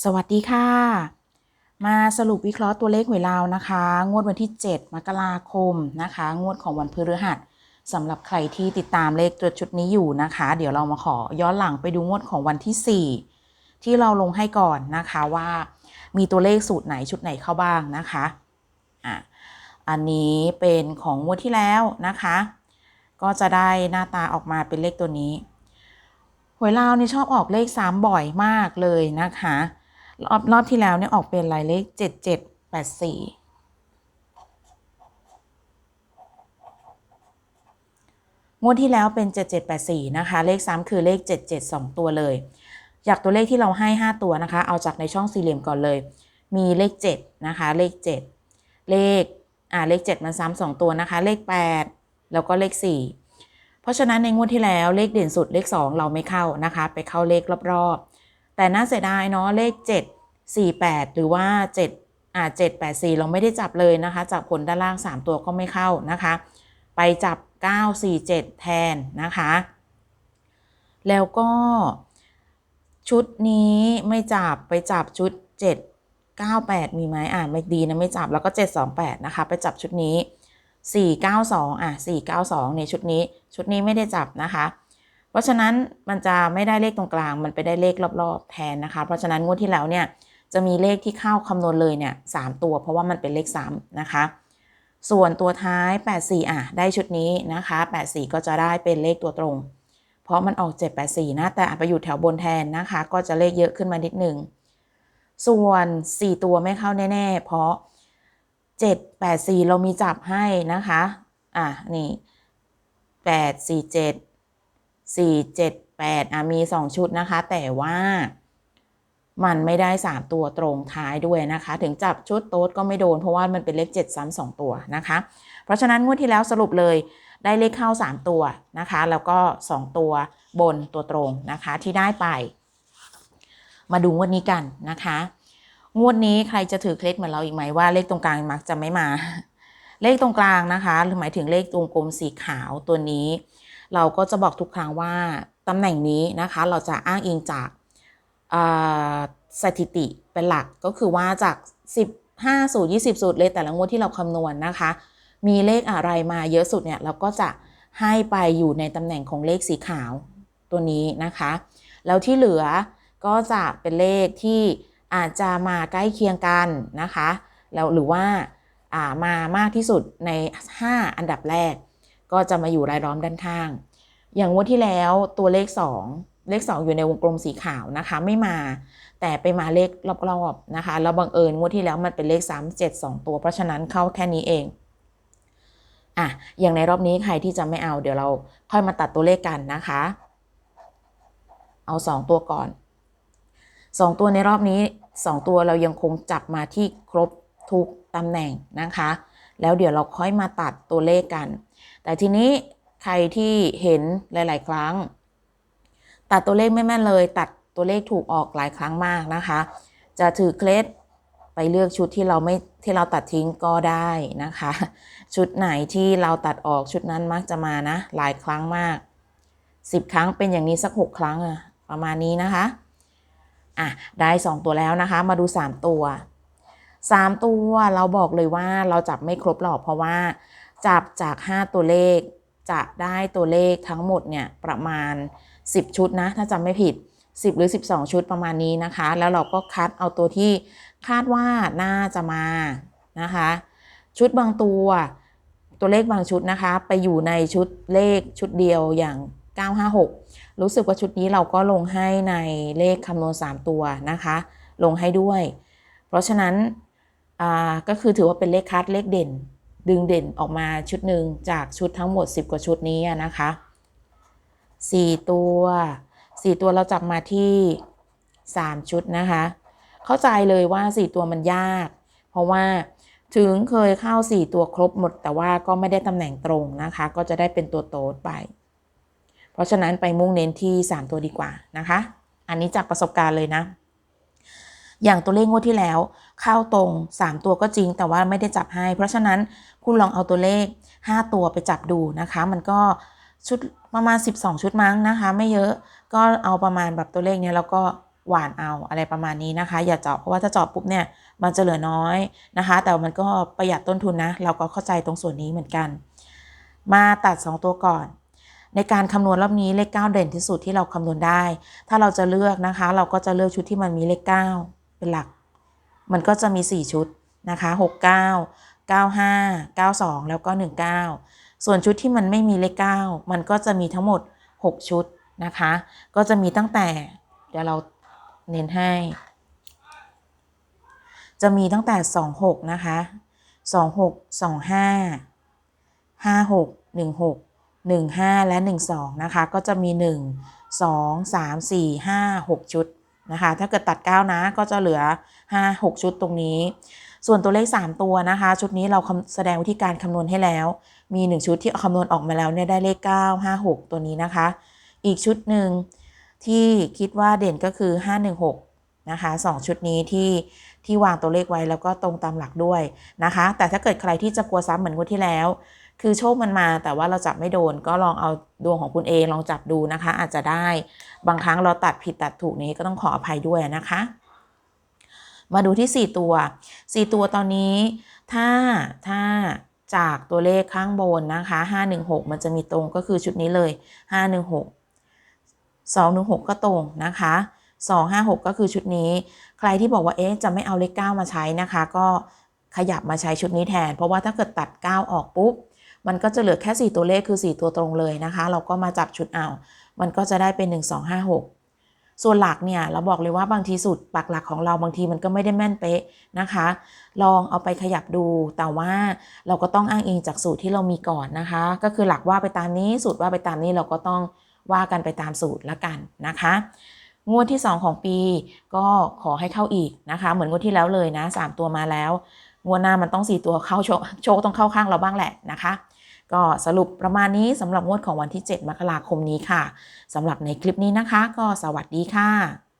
สวัสดีค่ะ มาสรุปวิเคราะห์ตัวเลขหวยลาวนะคะ งวดวันที่ 7 มกราคมนะคะ งวดของวันพฤหัสสำหรับใครที่ติดตามเลขตัวชุดนี้อยู่นะคะ เดี๋ยวเรามาขอย้อนหลังไปดูงวดของวันที่ 4 ที่เราลงให้ก่อนนะคะว่า มีตัวเลขสูตรไหนชุดไหนเข้าบ้างนะคะอะอันนี้เป็นของงวดที่แล้วนะคะ ก็จะได้หน้าตาออกมาเป็นเลขตัวนี้หวยลาวนี่ชอบออกเลข3บ่อยมากเลยนะคะ รอบรอบที่แล้วเนี่ยออกเป็นลายเลข7784งวดที่แล้วเป็น 7784 นะคะ เลขซ้ำคือเลข 77 2 ตัวเลย จากตัวเลขที่เราให้ 5 ตัวนะคะ เอาจากในช่องสี่เหลี่ยมก่อนเลย มีเลข 7 นะคะ เลข 7 เลข อ่า เลข 7 มันซ้ำ2ตัวนะคะ เลข 8 แล้วก็เลข 4 เพราะฉะนั้นในงวดที่แล้วเลขเด่นสุดเลข 2 เราไม่เข้านะคะ ไปเข้าเลขรอบๆ แต่น่าเสียดายเนาะเลข 7 4 8 หรือว่า 7อ่า7 8 4 เราไม่ได้จับเลยนะคะ จับผลด้านล่าง 3 ตัวก็ไม่เข้านะคะ ไปจับ 9 4 7 แทนนะคะ แล้วก็ชุดนี้ไม่จับไปจับชุด 7 9 8 มีไหมอ่านไม่ดีนะไม่จับแล้วก็ 7 2 8 นะคะ ไปจับชุดนี้ 492 อะ 492 ในชุดนี้ชุดนี้ไม่ได้จับนะคะ เพราะฉะนั้นมันจะไม่ได้เลขตรงกลาง มันไปได้เลขรอบๆแทนนะคะ เพราะฉะนั้นงวดที่แล้วเนี่ยจะมีเลขที่เข้าคำนวณเลยเนี่ยสตัว เพราะว่ามันเป็นเลขซ้ำนะคะ ส่วนตัวท้าย 84 อะ ได้ชุดนี้นะคะ 84 ก็จะได้เป็นเลขตัวตรง เพราะมันออก 784 นะ แต่ไปอยู่แถวบนแทนนะคะ ก็จะเลขเยอะขึ้นมานิดหนึ่ง ส่วน 4 ตัวไม่เข้าแน่ๆ เพราะ 7 8 4 เรามีจับให้นะคะ อะนี่ 8 4 7 4 7 8อะมี2ชุดนะคะ แต่ว่ามันไม่ได้3ตัวตรงท้ายด้วยนะคะ ถึงจับชุดโต๊ดก็ไม่โดนเพราะว่ามันเป็นเลข7ซ้ำ2ตัวนะคะ เพราะฉะนั้นงวดที่แล้วสรุปเลยได้เลขเข้า3ตัวนะคะ แล้วก็2ตัวบนตัวตรงนะคะที่ได้ไป มาดูงวดนี้กันนะคะงวดนี้ใครจะถือเคล็ดเหมือนเราอีกไหมว่าเลขตรงกลางมักจะไม่มา เลขตรงกลางนะคะหรือหมายถึงเลขวงกลมสีขาวตัวนี้ เราก็จะบอกทุกครั้งว่าตำแหน่งนี้นะคะเราจะอ้างอิงจากสถิติเป็นหลักก็คือว่าจาก 15 สูตร 20 สูตรเลยแต่ละงวดที่เราคำนวณนนะคะ มีเลขอะไรมาเยอะสุดเนี่ยเราก็จะให้ไปอยู่ในตำแหน่งของเลขสีขาวตัวนี้นะคะ แล้วที่เหลือก็จะเป็นเลขที่อาจจะมาใกล้เคียงกันนะคะแล้วหรือว่าามามากที่สุดใน 5 อันดับแรก ก็จะมาอยู่รายล้อมด้านข้าง อย่างงวดที่แล้วตัวเลข 2 เลข 2 อยู่ในวงกลมสีขาวนะคะ ไม่มาแต่ไปมาเลขรอบๆนะคะแล้วบังเอิญงวดที่แล้วมันเป็นเลข 3 7 2 ตัว เพราะฉะนั้นเข้าแค่นี้เองอะอย่างในรอบนี้ใครที่จะไม่เอาเดี๋ยวเราค่อยมาตัดตัวเลขกันนะคะ เอา 2 ตัวก่อน 2 ตัวในรอบนี้ 2 ตัวเรายังคงจับมาที่ครบทุกตำแหน่งนะคะ แล้วเดี๋ยวเราค่อยมาตัดตัวเลขกัน แต่ทีนี้ใครที่เห็นหลาย ๆ ครั้ง ตัดตัวเลขไม่แม่นเลย ตัดตัวเลขถูกออกหลายครั้งมากนะคะ จะถือเคล็ดไปเลือกชุดที่เราไม่ที่เราตัดทิ้งก็ได้นะคะ ชุดไหนที่เราตัดออกชุดนั้นมักจะมานะ หลายครั้งมาก 10 ครั้งเป็นอย่างนี้สัก 6 ครั้งอะประมาณนี้นะคะอะได้ 2 ตัวแล้วนะคะ มาดู 3 ตัว 3 ตัวเราบอกเลยว่าเราจับไม่ครบหรอกเพราะว่า จับจาก 5 ตัวเลข จะได้ตัวเลขทั้งหมดเนี่ยประมาณ 10 ชุดนะ ถ้าจำไม่ผิด 10 หรือ 12 ชุดประมาณนี้นะคะ แล้วเราก็คัดเอาตัวที่คาดว่าน่าจะมานะคะ ชุดบางตัว ตัวเลขบางชุดนะคะ ไปอยู่ในชุดเลขชุดเดียวอย่าง 956 รู้สึกว่าชุดนี้เราก็ลงให้ในเลขคำนวณ 3 ตัวนะคะ ลงให้ด้วย เพราะฉะนั้น ก็คือถือว่าเป็นเลขคัดเลขเด่น ดึงเด่นออกมาชุดหนึ่งจากชุดทั้งหมด 10 กว่าชุดนี้นะคะ 4 ตัว 4 ตัวเราจับมาที่ 3 ชุดนะคะ เข้าใจเลยว่า 4 ตัวมันยาก เพราะว่าถึงเคยเข้า 4 ตัวครบหมด แต่ว่าก็ไม่ได้ตำแหน่งตรงนะคะ ก็จะได้เป็นตัวโต๊ดไป เพราะฉะนั้นไปมุ่งเน้นที่ 3 ตัวดีกว่านะคะ อันนี้จากประสบการณ์เลยนะ อย่างตัวเลขงวดที่แล้ว เข้าตรง 3 ตัวก็จริง แต่ว่าไม่ได้จับให้ เพราะฉะนั้นคุณลองเอาตัวเลข 5 ตัวไปจับดูนะคะ มันก็ชุดประมาณ 12 ชุดมั้งนะคะ ไม่เยอะก็เอาประมาณแบบตัวเลขเนี้ยแล้วก็หวานเอาอะไรประมาณนี้นะคะ อย่าเจาะเพราะว่าถ้าเจาะปุ๊บเนี่ยมันจะเหลือน้อยนะคะ แต่มันก็ประหยัดต้นทุนนะ เราก็เข้าใจตรงส่วนนี้เหมือนกัน มาตัด 2 ตัวก่อน ในการคำนวณรอบนี้เลข 9 เด่นที่สุดที่เราคำนวณได้ ถ้าเราจะเลือกนะคะ เราก็จะเลือกชุดที่มันมีเลข 9 เป็นหลัก มันก็จะมี 4 ชุดนะคะ 69 95 92 แล้วก็ 19 ส่วนชุดที่มันไม่มีเลข 9 มันก็จะมีทั้งหมด 6 ชุดนะคะ ก็จะมีตั้งแต่ เดี๋ยวเราเน้นให้ จะมีตั้งแต่ 26 นะคะ 26 25 56 16 15 และ 12 นะคะ ก็จะมี 1 2 3 4 5 6 ชุด นะคะ ถ้าเกิดตัด 9 นะ ก็จะเหลือ 5 6 ชุดตรงนี้ ส่วนตัวเลข 3 ตัวนะคะ ชุดนี้เราแสดงวิธีการคำนวณให้แล้ว มี 1 ชุดที่คำนวณออกมาแล้วเนี่ยได้เลข 9 5 6 ตัวนี้นะคะ อีกชุดหนึ่งที่คิดว่าเด่นก็คือ 516 นะคะ 2 ชุดนี้ที่ที่วางตัวเลขไว้แล้วก็ตรงตามหลักด้วยนะคะ แต่ถ้าเกิดใครที่จะกลัวซ้ำเหมือนงวดที่แล้ว คือโชคมันมาแต่ว่าเราจับไม่โดนก็ลองเอาดวงของคุณเองลองจับดูนะคะ อาจจะได้บางครั้งเราตัดผิดตัดถูกนี้ก็ต้องขออภัยด้วยนะคะ มาดูที่ 4 ตัว 4 ตัวตอนนี้ ถ้าถ้าจากตัวเลขข้างบนนะคะ 516 มันจะมีตรงก็คือชุดนี้เลย 516 216 ก็ตรงนะคะ256 ก็คือชุดนี้ ใครที่บอกว่าเอ๊ะจะไม่เอาเลข 9 มาใช้นะคะ ก็ขยับมาใช้ชุดนี้แทน เพราะว่าถ้าเกิดตัด 9 ออกปุ๊บ มันก็จะเหลือแค่ 4 ตัวเลขคือ 4 ตัวตรงเลยนะคะ เราก็มาจับชุดเอามันก็จะได้เป็น 1 2 5 6 ส่วนหลักเนี่ยเราบอกเลยว่าบางทีสุดปักหลักของเราบางทีมันก็ไม่ได้แม่นเป๊ะนะคะ ลองเอาไปขยับดู แต่ว่าเราก็ต้องอ้างอิงจากสูตรที่เรามีก่อนนะคะ ก็คือหลักว่าไปตามนี้สูตรว่าไปตามนี้เราก็ต้องว่ากันไปตามสูตรละกันนะคะงวดที่ 2 ของปีก็ขอให้เข้าอีกนะคะ เหมือนงวดที่แล้วเลยนะ 3 ตัวมาแล้ว งวดหน้ามันต้อง 4 ตัวเข้าโชคโชคต้องเข้าข้างเราบ้างแหละนะคะ ก็สรุปประมาณนี้สำหรับงวดของวันที่ 7 มกราคมนี้ค่ะสำหรับในคลิปนี้นะคะ ก็สวัสดีค่ะ